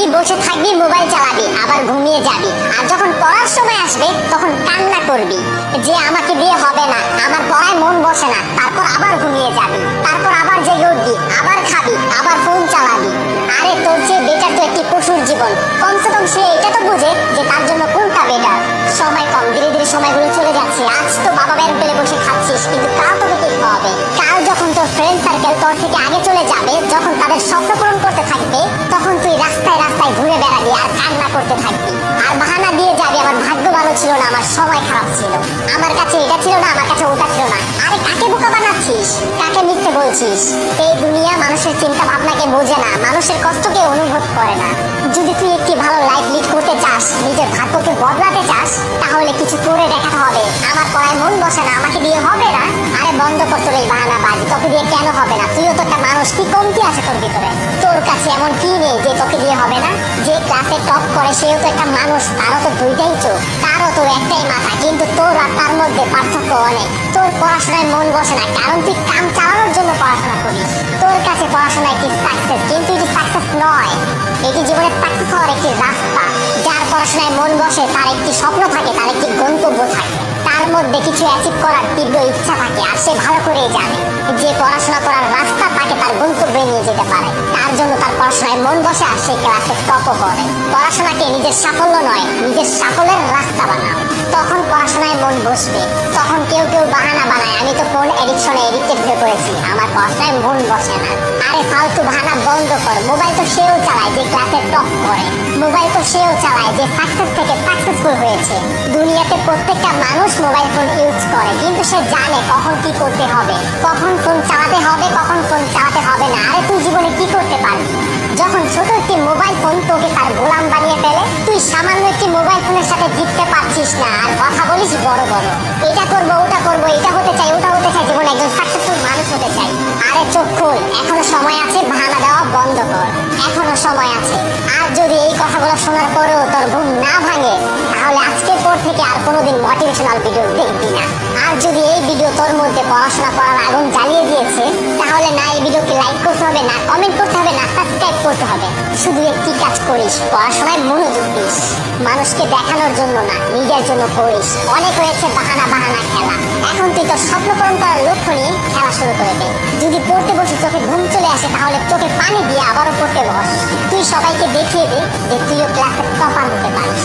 খাবি, বসে থাকবি, মোবাইল চালাবি, আবার ঘুমিয়ে যাবি। আর যখন পড়ার সময় আসবে, তখন কান্না করবি। যে আমাকে দিয়ে হবে না, আমার পড়ায় মন বসে না, তারপর আবার ঘুমিয়ে যাবি। তারপর আবার জেগে উঠবি, আবার খাবি, আবার ফোন চালাবি। আরে, তোর চেয়ে বেটার তো একটি পশুর জীবন। কমসে কম সে এটা তো বুঝে যে তার জন্য কোনটা বেটার সময় কম, ধীরে ধীরে সময়গুলো চলে যাচ্ছে। আজ তো বাবা পেলে বসে খাচ্ছিস, কিন্তু কাল ফ্রেন্ড সার্কেল তোর থেকে আগে চলে যাবে। যখন তাদের স্বপ্ন পূরণ করতে থাকবে, তখন তুই রাস্তায় রাস্তায় ঘুরে বেড়াবি আর কান্না করতে থাকবি। আর বাহানা দিয়ে যাবি, আমার ভাগ্য ভালো ছিল না, আমার সময় খারাপ ছিল। আমার কাছে এটা ছিল না, আমার কাছে ওটা ছিল না। আরে কাকে বোকা বানাচ্ছিস? কাকে মিথ্যে বলছিস? এই দুনিয়া মানুষের চিন্তা ভাবনাকে বোঝে না, মানুষের কষ্টকে অনুভব করে না। যদি তুই একটি ভালো লাইফ লিড করতে চাস, নিজের ভাগ্যকে বদলাতে চাস, তাহলে কিছু করে দেখাতে হবে। আমার পড়ায় মন বসে না, আমাকে দিয়ে হবে না? বন্ধ কর তোর এই বাহানা বাজি তোকে দিয়ে কেন হবে না? তুইও তো একটা মানুষ, কি কমতি আছে তোর ভিতরে? তোর কাছে এমন কি নেই যে তোকে দিয়ে হবে না? যে ক্লাসে টপ করে, সেও তো একটা মানুষ, তারও তো দুইটাই চোখ, তারও তো একটাই মাথা, কিন্তু তোর আর তার মধ্যে পার্থক্য অনেক। তোর পড়াশোনায় মন বসে না, কারণ তুই কাম চালানোর জন্য পড়াশোনা করিস। তোর কাছে পড়াশোনা একটি সাকসেস কিন্তু এটি সাকসেস নয়। এটি জীবনের সাকসেস হওয়ার একটি রাস্তা। যার পড়াশোনায় মন বসে, তার একটি স্বপ্ন থাকে, তার একটি গন্তব্য থাকে। তার মধ্যে কিছু অ্যাচিভ করার তীব্র ইচ্ছা থাকে আর সে ভালো করেই জানে যে পড়াশোনা করার রাস্তা তাকে তার গন্তব্যে নিয়ে যেতে পারে। তার জন্য তার পড়াশোনায় মন বসে আর সে ক্লাসে টপও করে পড়াশোনাকে নিজের সাফল্য নয়, নিজের সাফল্যের রাস্তা বানাও। তখন পড়াশোনায় মন বসবে। তখন কেউ কেউ বাহানা বানায়, আমি তো ফোন এডিকশনে এডিক্টেড হয়ে পড়েছি, আমার পড়াশোনায় মন বসে না। আরে ফালতু বাহানা বন্ধ কর, মোবাইল তো সেও চালায় যে ক্লাসে টপ করে মোবাইল তো সেও চালায় যে সাকসেস থেকে সাকসেসফুল হয়েছে, দুনিয়াতে প্রত্যেকটা মানুষ মোবাইল ফোন ইউজ করে, কিন্তু সে জানে কখন কি করতে হবে, কখন ফোন চালাতে হবে, কখন ফোন চালাতে হবে না, আরে তুই জীবনে কি করতে পারবি? যখন ছোট একটি মোবাইল ফোন তোকে তার গোলাম বানিয়ে ফেলে, তুই সামান্য একটি মোবাইল ফোনের সাথে জিততে পারছিস না, আর কথা বলিস বড় বড়। এটা করব, ওটা করব, এটা হতে চাই, ওটা হতে চাই, জীবনে একজন সাকসেসফুল মানুষ হতে চাই। আরে চোখ খোল, এখনও সময় আছে বাহানা দেওয়া বন্ধ কর। এখনও সময় আছে। আর যদি এই কথাগুলো শোনার পরেও তোর ঘুম না ভাঙে তাহলে আজকের পর থেকে আর কোনোদিন মোটিভেশনাল ভিডিও দেখবি না। আর যদি এই ভিডিও তোর মধ্যে পড়াশোনা করার আগুন জ্বালিয়ে দিয়েছে, তাহলে না এই ভিডিওকে লাইক করতে হবে, না কমেন্ট করতে হবে, না সাবস্ক্রাইব করতে হবে। শুধু একটি কাজ করিস, পড়াশোনায় মনোযোগ দিস। মানুষকে দেখানোর জন্য না, নিজের জন্য করিস। অনেক হয়েছে বাহানা বাহানা খেলা। এখন তুই তোর স্বপ্ন পূরণ করার লক্ষ্য নিয়ে খেলা শুরু করে দে। যদি পড়তে বসে চোখে ঘুম চলে আসে, তাহলে চোখে পানি দিয়ে আবারও পড়তে বস। তুই সবাইকে দেখিয়ে দে যে তুইও ক্লাসে টপার হতে পারিস।